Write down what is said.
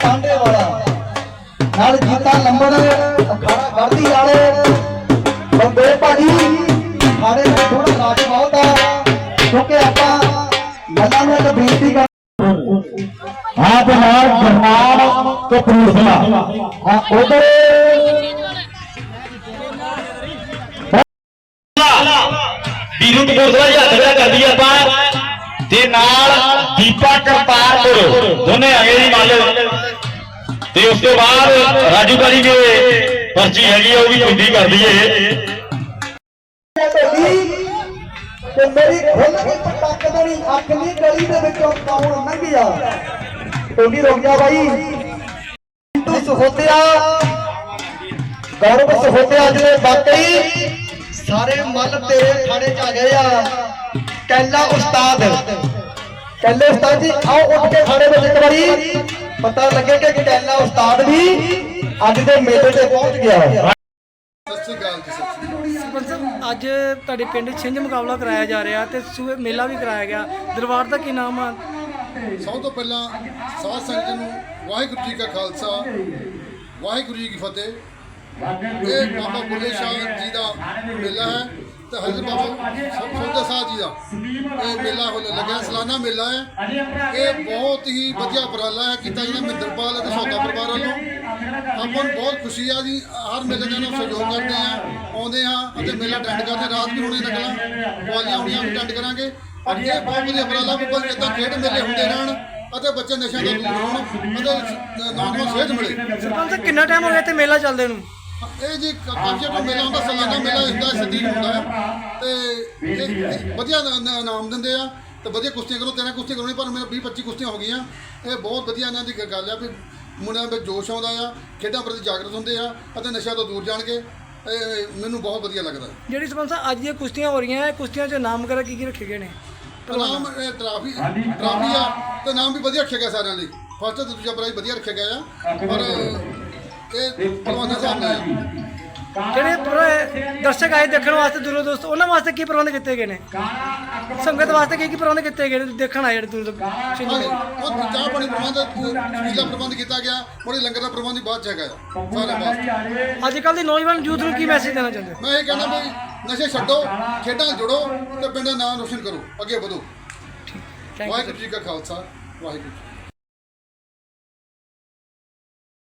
ਟਾਂਡੇ ਵਾਲਾ। ਨਾਲ ਜੀਤਾ ਲੰਬੜ, ਅਖਾੜਾ ਗੜਦੀ ਵਾਲੇ। ਬੰਦੇ ਭਾਜੀ ਸਾਡੇ ਨਾਲ ਥੋੜਾ ਰਾਜ ਬਹੁਤ ਆ। ਕਿਉਂਕਿ ਆਪਾਂ ਗੱਲਾਂ ਨੂੰ ਇੱਕ ਬੇਨਤੀ ਕਰ ਹਾਂ ਤੇ ਨਾਲ ਕਪੂਰਥਲਾ। ਹਾਂ, ਉਧਰ। ਵੀਰੂ ਕਪੂਰਥਲਾ ਜੀ, ਹੱਥ ਖੜਾ ਕਰਦੀ ਆਪਾਂ। ਤੇ ਨਾਲ ਦੀਪਾ ਕਰਤਾਰਪੁਰ। ਦੋਨੇ ਆਏ ਜੀ ਮਾਲ ਤੇ ਉਸ ਤੋਂ ਬਾਅਦ ਰਾਜੂ ਕਾਲੀ ਦੇ ਪਰਚੀ ਹੈਗੀ ਆ, ਉਹ ਵੀ ਕੁੰਡੀ ਕਰਦੀ ਏ ਤੇ ਮੇਰੀ ਖੁੱਲ ਗਈ ਪਟਕ ਦੇਣੀ ਅੱਖ ਗਲੀ ਦੇ ਵਿੱਚੋਂ ਕੌਣ ਲੰਘਿਆ ਢੋਲੀ ਰੁਕ ਜਾ ਬਾਈ। ਤੂੰ ਸਹੋਤਿਆ ਗੌਰਵ ਸਹੋਤਿਆ ਜਿਹੜੇ ਵਾਕਈ ਸਾਰੇ ਮਨ ਤੇਰੇ ਥਾਣੇ ਚ ਆ ਗਏ ਆ। ਕੈਲਾ ਉਸਤਾਦ। ਕੈਲੇ ਉਸਤਾਦ ਜੀ ਆਓ ਉੱਠ ਕੇ ਥਾਣੇ ਵਿੱਚ ਇੱਕ ਵਾਰੀ। ਪਤਾ ਲੱਗੇ ਕਿ ਕੈਲਾ ਉਸਤਾਦ ਵੀ ਅੱਜ ਦੇ ਮੇਲੇ ਤੇ ਪਹੁੰਚ ਗਿਆ ਸਾਹਿਬ ਅੱਜ ਤੁਹਾਡੇ ਪਿੰਡ ਛਿੰਝ ਮੁਕਾਬਲਾ ਕਰਾਇਆ ਜਾ ਰਿਹਾ ਤੇ ਸੂਬੇ ਮੇਲਾ ਵੀ ਕਰਾਇਆ ਗਿਆ। ਦਰਬਾਰ ਦਾ ਕੀ ਨਾਮ ਆ? ਸਭ ਤੋਂ ਪਹਿਲਾਂ ਸਾਧ ਸੰਗਤ ਨੂੰ ਵਾਹਿਗੁਰੂ ਜੀ ਕਾ ਖਾਲਸਾ ਵਾਹਿਗੁਰੂ ਜੀ ਕੀ ਫਤਿਹ। ਇਹ ਬਾਬਾ ਬੁੱਲੇ ਸ਼ਾਹ ਜੀ ਦਾ ਮੇਲਾ ਹੈ ਤੇ ਹਜ਼ਰਤ ਬਾਬਾ ਸੌਦਾ ਸਾਹਿਬ ਜੀ ਦਾ। ਇਹ ਮੇਲਾ ਹੋ ਲੱਗਿਆ ਸਾਲਾਨਾ ਮੇਲਾ ਹੈ। ਇਹ ਬਹੁਤ ਹੀ ਵਧੀਆ ਉਪਰਾਲਾ ਹੈ ਕੀਤਾ ਜਿਹੜਾ ਮਿੰਦਰਪਾਲ ਅਤੇ ਸੌਦਾ ਪਰਿਵਾਰ ਵੱਲੋਂ ਆਪਾਂ ਨੂੰ ਬਹੁਤ ਖੁਸ਼ੀ ਆ ਜੀ ਹਰ ਮੇਲੇ ਦਾ ਨਾਲ ਸਹਿਯੋਗ ਕਰਦੇ ਆ। ਆਉਂਦੇ ਆ ਅਤੇ ਮੇਲਾ ਅਟੈਂਡ ਕਰਦੇ ਰਾਤ ਵੀ ਹੋਣੇ ਨਕਲਾਂ ਕੁਆਲੀਆਂ ਹੋਣੀਆਂ ਵੀ ਅਟੈਂਡ ਕਰਾਂਗੇ। ਇਹ ਬਹੁਤ ਵਧੀਆ ਉਪਰਾਲਾ ਵੀ ਇਦਾਂ ਖੇਡ ਮੇਲੇ ਹੁੰਦੇ ਰਹਿਣ ਅਤੇ ਬੱਚੇ ਨਸ਼ਿਆਂ ਤੋਂ ਦੂਰ ਹੋਣ ਅਤੇ ਨੌਜਵਾਨ ਸਿਹਤ ਮਿਲੇ। ਸਰਪੰਚ ਕਿੰਨਾ ਟਾਈਮ ਹੋ ਗਿਆ ਤੇ ਮੇਲਾ ਚੱਲਦੇ ਨੂੰ? ਇਹ ਜੀ ਕਾਫੀ ਤੋਂ ਮੇਲਾ ਹੁੰਦਾ ਸਾਲਾਨਾ ਮੇਲਾ ਹੁੰਦਾ ਸਦੀਕ ਹੁੰਦਾ ਹੈ। ਤੇ ਇਹ ਵਧੀਆ ਨ- ਨ- ਇਨਾਮ ਦਿੰਦੇ ਆ ਤੇ ਵਧੀਆ ਕੁਸ਼ਤੀਆਂ ਕਰੋ ਤੇਰਾ ਕੁਸ਼ਤੀ ਕਰੋਣੀ ਪਰ ਮੇਰੇ 20 25 ਕੁਸ਼ਤੀਆਂ ਹੋ ਗਈਆਂ। ਇਹ ਬਹੁਤ ਵਧੀਆ ਇਹਨਾਂ ਦੀ ਗੱਲ ਆ ਵੀ ਮੁੰਡਿਆਂ ਵਿੱਚ ਜੋਸ਼ ਆਉਂਦਾ ਆ ਖੇਡਾਂ ਪ੍ਰਤੀ ਜਾਗਰਤ ਹੁੰਦੇ ਆ ਅਤੇ ਨਸ਼ਿਆਂ ਤੋਂ ਦੂਰ ਜਾਣਗੇ। ਇਹ ਮੈਨੂੰ ਬਹੁਤ ਵਧੀਆ ਲੱਗਦਾ ਜਿਹੜੀ ਸਾਹਿਬ ਅੱਜ ਦੀਆਂ ਕੁਸ਼ਤੀਆਂ ਹੋ ਰਹੀਆਂ ਇਹ ਕੁਸ਼ਤੀਆਂ 'ਚ ਨਾਮ ਵਗੈਰਾ ਕੀ ਕੀ ਰੱਖੇ ਗਏ ਨੇ? ਨਾਮ ਇਹ ਟਰਾਫੀ ਟਰਾਫੀ ਆ ਤੇ ਨਾਮ ਵੀ ਵਧੀਆ ਰੱਖਿਆ ਗਿਆ ਸਾਰਿਆਂ ਲਈ। ਫਸਟ ਤੇ ਦੂਜਾ ਪ੍ਰਾਈਜ਼ ਵਧੀਆ ਰੱਖਿਆ ਗਿਆ ਆ। ਪਰ ਇਹ ਪਰਵਾਨਾ ਸਾਹਿਬ ਨੇ ਜਿਹੜੇ ਪੂਰੇ ਦਰਸ਼ਕ ਆਏ ਦੇਖਣ ਵਾਸਤੇ ਦੂਰੋਂ ਦੋਸਤ ਉਹਨਾਂ ਵਾਸਤੇ ਕੀ ਪ੍ਰਬੰਧ ਕੀਤੇ ਗਏ ਨੇ? ਸੰਗਤ ਵਾਸਤੇ ਕੀ ਕੀ ਪ੍ਰਬੰਧ ਕੀਤੇ ਗਏ ਨੇ? ਦੇਖਣ ਆਏ ਜਿਹੜੇ ਦੂਰ ਤੋਂ ਹਾਂਜੀ, ਮੇਲੇ। ਉਹ ਚਾਹ ਪਾਣੀ ਪ੍ਰਬੰਧ ਪੂਰੀ ਦਾ ਪ੍ਰਬੰਧ ਕੀਤਾ ਗਿਆ ਮੁੜੇ ਲੰਗਰ ਦਾ ਪ੍ਰਬੰਧ ਸਾਰਿਆਂ ਵਾਸਤੇ ਅੱਜ ਕੱਲ ਦੀ ਨੌਜਵਾਨ ਯੂਥ ਨੂੰ ਕੀ ਮੈਸੇਜ ਦੇਣਾ ਚਾਹੁੰਦੇ ਹੋ? ਮੈਂ ਇਹ ਕਹਿਣਾ ਵੀ ਨਸ਼ੇ ਛੱਡੋ ਖੇਡਾਂ ਨਾਲ ਜੁੜੋ ਤੇ ਪਿੰਡ ਦਾ ਨਾਮ ਰੋਸ਼ਨ ਕਰੋ ਅੱਗੇ ਵਧੋ। ਥੈਂਕ ਯੂ ਵਾਹਿਗੁਰੂ ਜੀ ਕਾ ਖਾਲਸਾ ਵਾਹਿਗੁਰੂ ਜੀ ਕੀ ਫਤਿਹ।